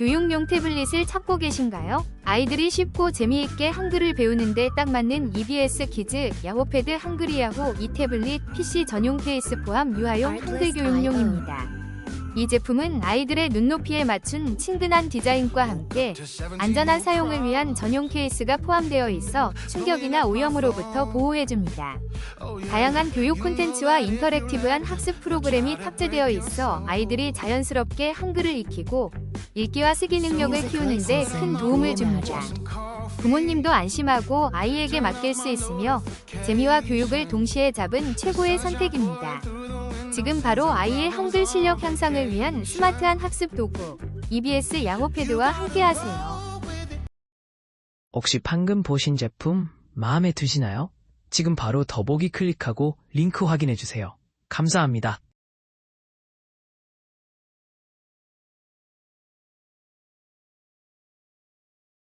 교육용 태블릿을 찾고 계신가요? 아이들이 쉽고 재미있게 한글을 배우는데 딱 맞는 EBS 키즈 야호패드 한글 야호 이 태블릿 PC 전용 케이스 포함 유아용 한글 교육용입니다. 이 제품은 아이들의 눈높이에 맞춘 친근한 디자인과 함께 안전한 사용을 위한 전용 케이스가 포함되어 있어 충격이나 오염으로부터 보호해줍니다. 다양한 교육 콘텐츠와 인터랙티브한 학습 프로그램이 탑재되어 있어 아이들이 자연스럽게 한글을 익히고 읽기와 쓰기 능력을 키우는데 큰 도움을 줍니다. 부모님도 안심하고 아이에게 맡길 수 있으며 재미와 교육을 동시에 잡은 최고의 선택입니다. 지금 바로 아이의 한글 실력 향상을 위한 스마트한 학습 도구 EBS 양호패드와 함께하세요. 혹시 방금 보신 제품 마음에 드시나요? 지금 바로 더보기 클릭하고 링크 확인해주세요. 감사합니다.